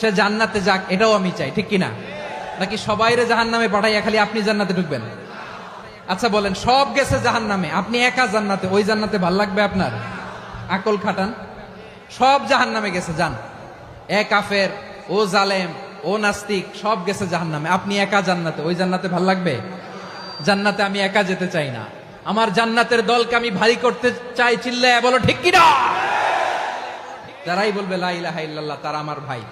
সে জান্নাতে যাক, এটাও আমি চাই, ঠিক কিনা? নাকি সবাইরে জাহান নামে পাঠাইয়া খালি আপনি জান্নাতে ঢুকবেন? আচ্ছা বলেন, সব গেছে জাহান নামে আপনি একা জান্নাতে, ওই জান্নাতে ভালো লাগবে আপনার? আকল খাটান। সব জাহান নামে গেছে, যান। এ কাফের, ও জালেম, ও নাস্তিক, সব গেছে জাহান নামে আপনি একা জান্নাতে, ওই জান্নাতে ভালো লাগবে? জান্নাতে আমি একা যেতে চাই না। আমার জান্নাতের দলকে আমি ভারী করতে চাই চিল্লায় বলো, ঠিক কিনা? তারাই বলবে, লা ইলাহা ইল্লাল্লাহ তারা আমার ভাই।